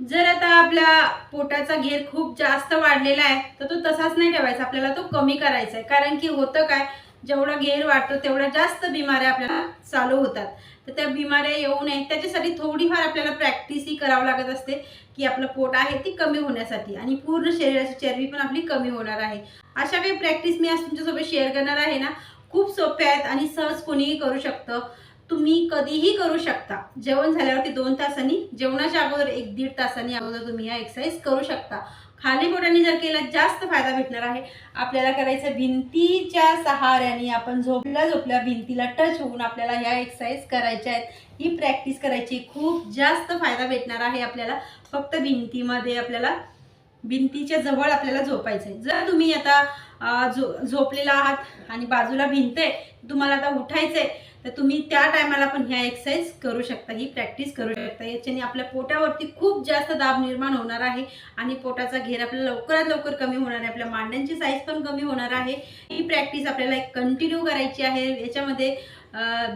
जर आता आपल्या पोटाचा घेर खूप जास्त वाढलेला आहे तर तो तसाच नाही ठेवायचा. आपल्याला तो कमी करायचा आहे कारण की होतं काय जेवढा घेर वाढतो तेवढ्या जास्त बिमाऱ्या आपल्याला चालू होतात. तर त्या बिमाऱ्या येऊ नये. त्याच्यासाठी थोडीफार आपल्याला प्रॅक्टिसही करावं लागत असते की आपलं पोट आहे ती कमी होण्यासाठी. आणि पूर्ण शरीराची चरबी पण आपली कमी होणार आहे. अशा काही प्रॅक्टिस मी आज तुमच्यासोबत शेअर करणार आहे ना. खूप सोप्या आहेत आणि सहज कोणीही करू शकतं. तुम्ही कधीही करू शकता. जेवण झाल्यावरती दोन तासांनी जेवणाच्या अगोदर एक दीड तासांनी अगोदर तुम्ही या एक्सरसाइज करू शकता. खाली बोटांनी जर केला जास्त फायदा भेटणार आहे. आपल्याला करायचं भिंतीच्या सहाऱ्याने आपण झोपल्या झोपल्या भिंतीला टच होऊन आपल्याला ह्या एक्सरसाइज करायच्या आहेत. ही प्रॅक्टिस करायची खूप जास्त फायदा भेटणार आहे आपल्याला. फक्त भिंतीमध्ये आपल्याला भिंतीच्या जवळ आपल्याला झोपायचं आहे जर तुम्ही आता झो झोपलेला आहात आणि बाजूला भिंत आहे तुम्हाला आता उठायचं आहे तर तुम्ही त्या टायमाला पण ह्या एक्सरसाइज करू शकता ही प्रॅक्टिस करू शकता. याच्याने आपल्या पोटावरती खूप जास्त दाब निर्माण होणार आहे आणि पोटाचा घेर आपल्याला लवकरात लवकर कमी होणार आहे. आपल्या मांड्यांची साईज पण कमी होणार आहे. ही प्रॅक्टिस आपल्याला एक कंटिन्यू करायची आहे. याच्यामध्ये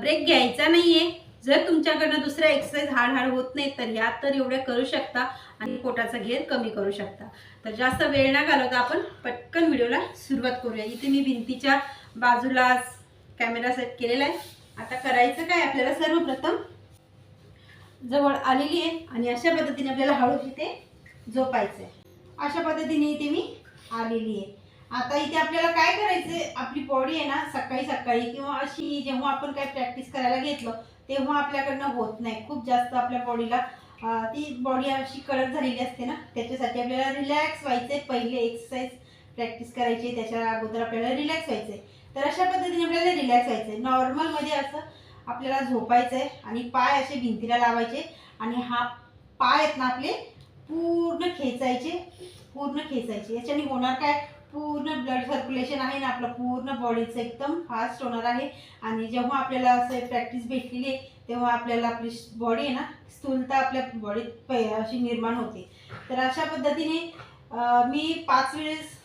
ब्रेक घ्यायचा नाही आहे जर तुमच्याकडनं दुसऱ्या एक्सरसाइज हाड हाड होत नाही तर ह्या तर एवढ्या करू शकता आणि पोटाचा घेर कमी करू शकता. तर जास्त वेळ न घालवता आपण पटकन व्हिडिओला सुरुवात करूया. इथे मी भिंतीच्या बाजूला कॅमेरा सेट केलेला आहे. आता करायचं काय आपल्याला सर्वप्रथम? जवळ आलेली आहे आणि अशा पद्धतीने आपल्याला हळू इथे झोपायचं आहे अशा पद्धतीने इथे मी आलेली आहे. आता इथे आपल्याला काय करायचं आपली बॉडी आहे ना सकाळी सकाळी किंवा अशी जेव्हा आपण काय प्रॅक्टिस करायला घेतलं तेव्हा आपल्याकडनं होत नाही. खूप जास्त आपल्या बॉडीला ती बॉडी अशी कडक झालेली असते ना त्याच्यासाठी आपल्याला रिलॅक्स व्हायचं आहे पहिले एक्सरसाइज प्रॅक्टिस करायची त्याच्या अगोदर आपल्याला रिलॅक्स व्हायचं आहे तर अशा पद्धतीने आपल्याला रिलॅक्स व्हायचं आहे नॉर्मलमध्ये असं आपल्याला झोपायचं आहे आणि पाय असे भिंतीला लावायचे आणि हा पाय आहेत ना आपले पूर्ण खेचायचे पूर्ण खेचायचे. याच्याने होणार काय? पूर्ण ब्लड सर्क्युलेशन आहे ना आपलं पूर्ण बॉडीचं एकदम फास्ट होणार आहे. आणि जेव्हा आपल्याला असं प्रॅक्टिस भेटलेली आहे तेव्हा आपल्याला आपली बॉडी आहे ना स्थूलता आपल्या बॉडीत पै अशी निर्माण होते. तर अशा पद्धतीने मी पाच वेळेस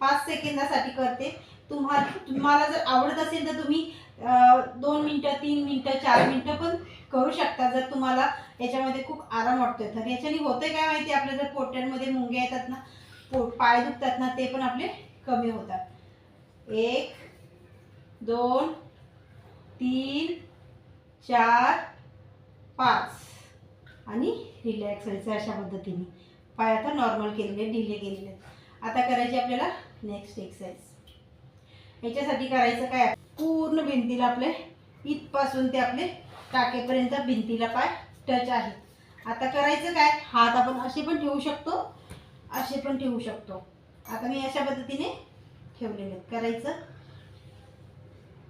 पाच सेकंदासाठी करते. तुम्हाला तुम्हाला जर आवडत असेल तर तुम्ही दोन मिनटं तीन मिनटं चार मिनटं पण करू शकता. जर तुम्हाला याच्यामध्ये खूप आराम वाटतोय तर. याच्याने होतंय काय माहिती? आपल्या जर पोट्यांमध्ये मुंग्या येतात ना पोट पाय दुखतात ना ते पण आपले कमी होतात. एक दोन तीन चार पाच. आणि रिलॅक्स व्हायचं अशा पद्धतीने. पाय आता नॉर्मल केलेले ढिले केलेले. आता करायची आपल्याला नेक्स्ट एक्सरसाइज ह्याच्यासाठी करायचं काय? पूर्ण भिंतीला आपले इथपासून ते आपले टाकेपर्यंत भिंतीला पाय टच आहेत आता करायचं काय? हात आपण असे पण ठेवू शकतो असे पण ठेवू शकतो. आता मी अशा पद्धतीने ठेवलेले करायचं.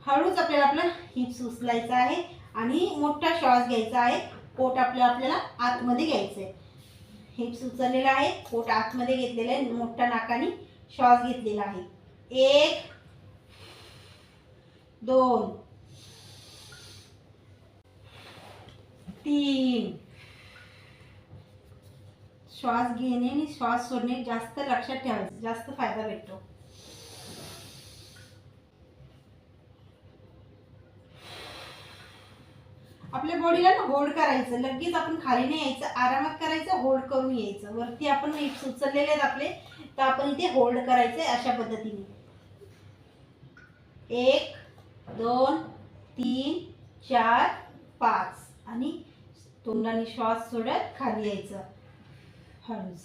हळूच आपल्याला आपलं हिप्स उचलायचं आहे आणि मोठा श्वास घ्यायचा आहे. पोट आपल्या आपल्याला आतमध्ये घ्यायचं आहे हिप्स उचललेला आहे पोट आतमध्ये घेतलेलं आहे मोठ्या नाकाने श्वास घेतलेला आहे. एक दोन. तीन. श्वास घेणे आणि श्वास सोडणे जास्त लक्षात ठेवायचं. जास्त फायदा भेटतो. आपल्या बॉडीला ना होल्ड करायचं. लगेच आपण खाली नाही यायचं. आरामात करायचं होल्ड करून यायचं. वरती आपण हिप्स उचललेले आहेत आपले तर आपण इथे होल्ड करायचे अशा पद्धतीने. एक दोन तीन चार पाच. आणि तोंडाने श्वास सोडत खाली यायचं. हळूच.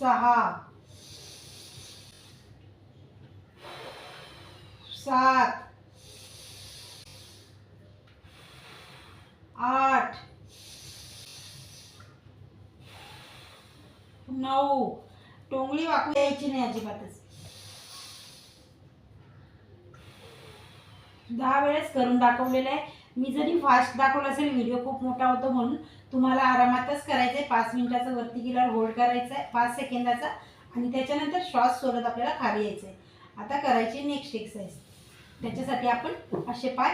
सहा. सात. आठ. नऊ. टोंगळी वाकू द्यायची नाही अजिबातच. दहा वेळेस करून दाखवलेलं आहे. मी जरी फास्ट दाखवलं असेल व्हिडिओ खूप मोठा होतो म्हणून तुम्हाला आरामातच करायचं आहे पाच मिनिटाचं वरती गेल्यावर होल्ड करायचं आहे पाच सेकंदाचा आणि त्याच्यानंतर श्वास सोडत आपल्याला खाली यायचं आहे आता करायची नेक्स्ट एक्सरसाइज त्याच्यासाठी आपण असे पाय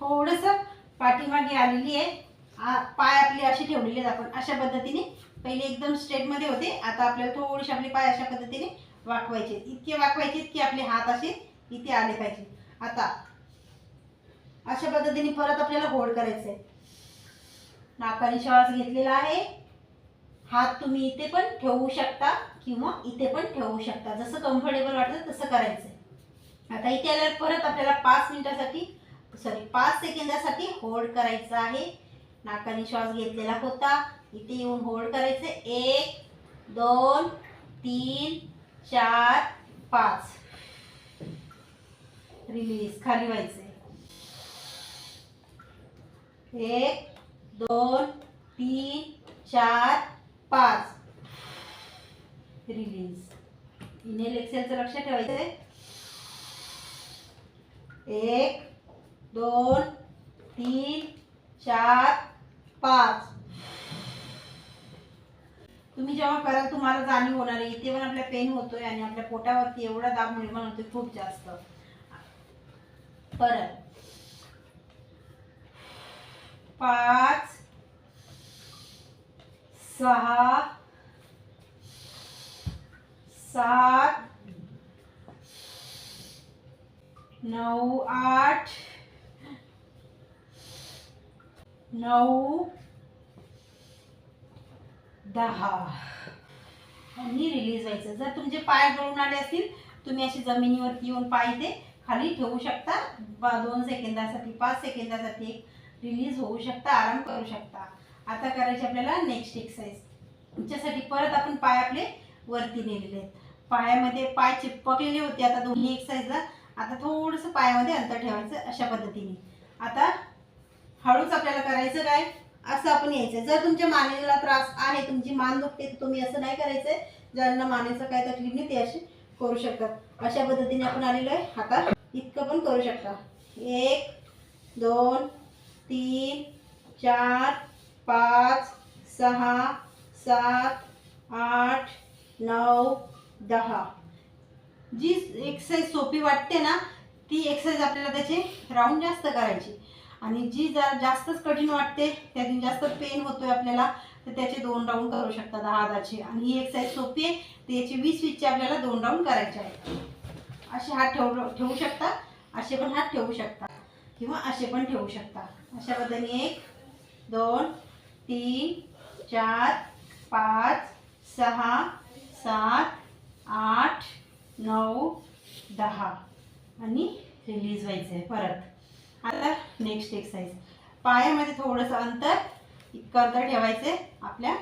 थोडंसं पाठीमागे आलेली आहे. आ- पाय आपले असे ठेवलेले आहेत आपण. अशा पद्धतीने पहिले एकदम स्ट्रेटमध्ये होते. आता आपल्याला थोडीशी आपले पाय अशा पद्धतीने वाकवायचे. इतके वाकवायचे की आपले हात असे इथे आले पाहिजे. आता अशा पद्धतीने परत आपल्याला होल्ड करायचं आहे नाकाने श्वास घेतलेला आहे. हात तुम्ही इथे पण ठेवू शकता किंवा इथे पण ठेवू शकता. जसं कम्फर्टेबल वाटतं तसं करायचं आहे आता इथे आल्यावर परत आपल्याला पाच मिनिटासाठी सॉरी पाच सेकंदासाठी होल्ड करायचं आहे. नाकाने श्वास घेतलेला होता. इथे येऊन होल्ड करायचं. एक दोन तीन चार पाच. रिलीज खाली व्हायचे एक दोन तीन चार पाच. रिलीज इनेल एक्सेलचं लक्ष ठेवायचं एक दोन तीन चार पाच. तुम्ही जेव्हा कराल तुम्हाला जाणीव होणार आहे. इथे पण आपल्या पेन होतोय आणि आपल्या पोटावरती एवढा दाब निर्माण होतोय खूप जास्त. परत. पाच सहा सात नऊ आठ नऊ दहा. आणि रिलीज व्हायचं. जर तुमचे पाय गळून आले असतील तुम्ही अशी जमिनीवरती येऊन पाय ते खाली ठेवू शकता. बा दोन सेकंदासाठी पाच सेकंदासाठी एक रिलीज होऊ शकता आराम करू शकता. आता करायचे आपल्याला नेक्स्ट एक्सरसाइज तुमच्यासाठी परत आपण पाय आपले वरती नेलेले आहेत. पायामध्ये पाय चिपकलेले होते आता दोन्ही एक्सरसाइजला आता थोडंसं पायामध्ये अंतर ठेवायचं अशा पद्धतीने. आता हळूच आपल्याला करायचं काय? असं आपण यायचं जर तुमच्या मानेला त्रास आहे तुमची मान दुखते तर तुम्ही असं नाही करायचंय. ज्यांना मानेचं काय तकलीफ नाही ते असे करू शकतात. अशा पद्धतीने आपण आलेलो आहे. हातात इतकं पण करू शकता. एक दोन तीन चार पाच सहा सात आठ नऊ दहा. जी एक्सरसाइज सोपी वाटते ना ती एक्सरसाइज आपल्याला त्याचे राऊंड जास्त करायची. आणि जी जर जास्तच कठीण वाटते त्यातून जास्त पेन होतोय आपल्याला तर त्याचे दोन राऊंड करू शकता दहा हाताचे आणि ही एक्सरसाइज सोपी आहे तर याचे वीस वीसचे आपल्याला दोन राऊंड करायचे आहेत. असे हात ठेव ठेवू शकता असे पण हात ठेवू शकता किंवा असे पण ठेवू शकता. अशा पद्धतीने एक दोन तीन चार पाच सहा सात आठ नऊ दहा. आणि रिलीज व्हायचं आहे परत. आता नेक्स्ट एक्सरसाइज पायामध्ये थोडंसं अंतर इतकं अंतर ठेवायचं. आपल्या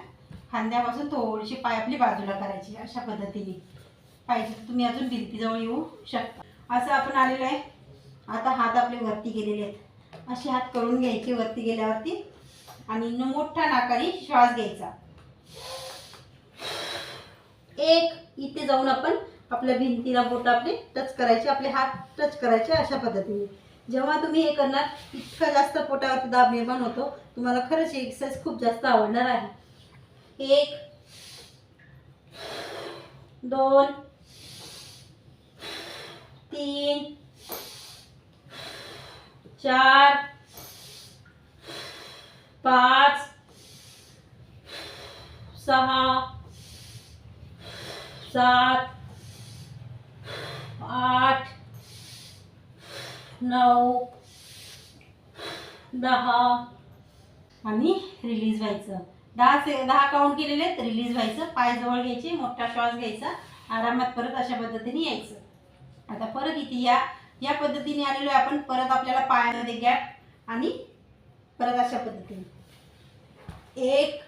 खांद्यापासून थोडीशी पाय आपली बाजूला करायची अशा पद्धतीने. पाहिजे तर तुम्ही अजून भिंतीजवळ येऊ शकता. असं आपण आलेलं आहे. आता हात आपले वरती गेलेले आहेत. असे हात करून घ्यायचे वरती गेल्यावरती. आणि मोठा नाकाने श्वास घ्यायचा. एक इथे जाऊन आपण आपल्या भिंतीला बोट आपले टच करायचे आपले हात टच करायचे अशा पद्धतीने. जेव्हा तुम्ही हे करणार इतका जास्त पोटावरती दाब निर्माण होतो. तुम्हाला खरंच ही एक्सरसाइज खूप जास्त आवडणार आहे. एक दोन तीन चार पाच सहा सात आठ नऊ दहा आणि रिलीज व्हायचं. दहा से दहा काउंट केलेले आहेत रिलीज व्हायचं. पाय जवळ घ्यायचे मोठा श्वास घ्यायचा. आरामात परत अशा पद्धतीने यायचं. आता परत इथे या या पद्धतीने आलेलो आहे आपण. परत आपल्याला पायामध्ये गॅप आणि परत अशा पद्धतीने. एक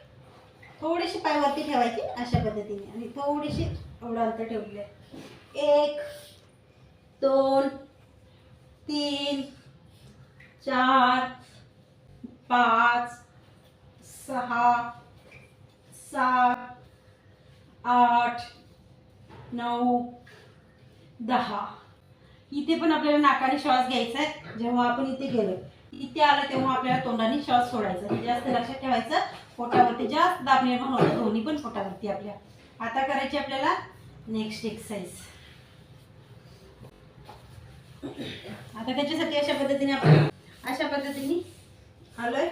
थोडेसे पाय वरती ठेवायचे अशा पद्धतीने. आणि थोडीशी एवढं अंतर ठेवले एक दोन तीन चार पाच सहा सात आठ नऊ दहा. इथे पण आपल्याला नाकाने श्वास घ्यायचा आहे. जेव्हा आपण इथे गेलो इथे आलं तेव्हा आपल्याला तोंडाने श्वास सोडायचा जास्त लक्षात ठेवायचं. पोटावरती जास्त दाब निर्माण होतं. दोन्ही पण पोटावरती आपल्या. आता करायची आपल्याला नेक्स्ट एक्सरसाइज आता त्याच्यासाठी अशा पद्धतीने आपण अशा पद्धतीने आलोय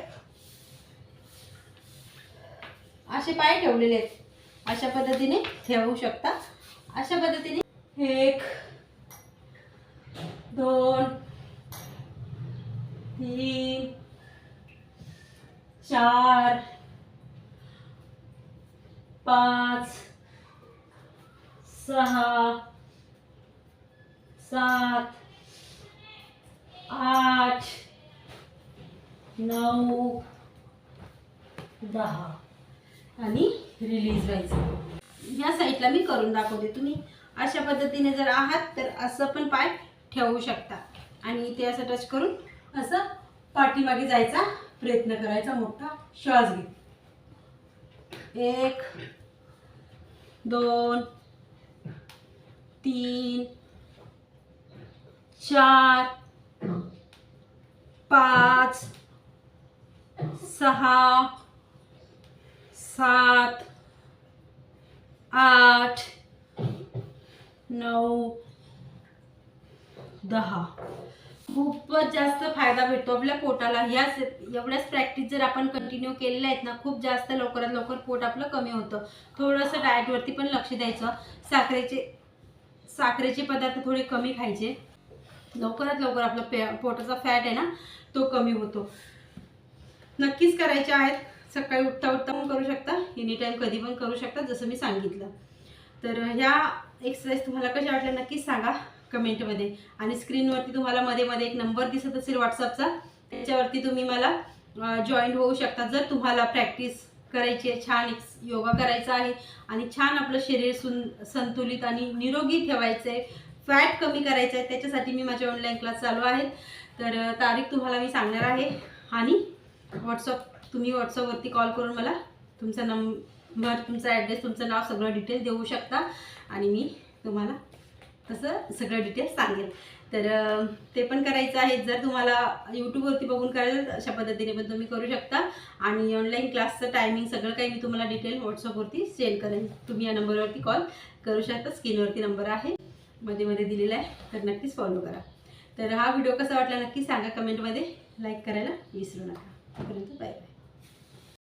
असे पाय ठेवलेले आहेत. अशा पद्धतीने ठेवू शकता. अशा पद्धतीने एक दोन तीन चार पाच सहा सात आठ नऊ दहा. आणि रिलीज व्हायचं. या साईडला मी करून दाखवते तुम्ही. अशा पद्धतीने जर आहात तर असं पण पाय ठेवू शकता. आणि ते असं टच करून असं पाठीमागे जायचा प्रयत्न करायचा मोठा श्वास घेत एक दोन तीन चार पाच सहा सात आठ नऊ दहा. खूपच जास्त फायदा भेटतो आपल्या पोटाला. याच एवढ्याच प्रॅक्टिस जर आपण कंटिन्यू केलेल्या आहेत ना खूप जास्त लवकरात लवकर पोट आपलं कमी होतं. थोडंसं डाएटवरती पण लक्ष द्यायचं. साखरेचे साखरेचे पदार्थ थोडे कमी खायचे. लवकरात लवकर आपला पे पोटाचा फॅट आहे ना तो कमी होतो. नक्कीच करायचे आहेत. सकाळी उठता उठता पण करू शकता. एनी टाईम कधी पण करू शकता जसं मी सांगितलं. तर ह्या एक्सरसाइज तुम्हाला कशा वाटल्या नक्कीच सांगा कमेंटमध्ये. आणि स्क्रीनवरती तुम्हाला मध्ये मध्ये एक नंबर दिसत असेल व्हॉट्सअपचा त्याच्यावरती तुम्ही मला जॉईन होऊ शकता जर तुम्हाला प्रॅक्टिस करायची आहे. छान एक योगा करायचा आहे. आणि छान आपलं शरीर सुन संतुलित आणि निरोगी ठेवायचं आहे फॅट कमी करायचं आहे त्याच्यासाठी मी माझे ऑनलाईन क्लास चालू आहेत. तर तारीख तुम्हाला मी सांगणार आहे. आणि व्हॉट्सअप तुम्ही व्हॉट्सअपवरती कॉल करून मला तुमचा नंबर तुमचा ॲड्रेस तुमचं नाव सगळं डिटेल देऊ शकता. आणि मी तुम्हाला तसं सगळं डिटेल सांगेल तर ते पण करायचं आहे. जर तुम्हाला यूट्यूबवरती बघून करायचं अशा पद्धतीने पण तुम्ही करू शकता. आणि ऑनलाईन क्लासचं टायमिंग सगळं काही मी तुम्हाला डिटेल व्हॉट्सअपवरती सेंड करेन. तुम्ही या नंबरवरती कॉल करू शकता. स्क्रीनवरती नंबर आहे. मध्ये मध्ये दिलेला आहे तर नक्कीच फॉलो करा. तर हा व्हिडिओ कसा वाटला नक्की सांगा कमेंटमध्ये लाईक करायला विसरू नका. तोपर्यंत बाय बाय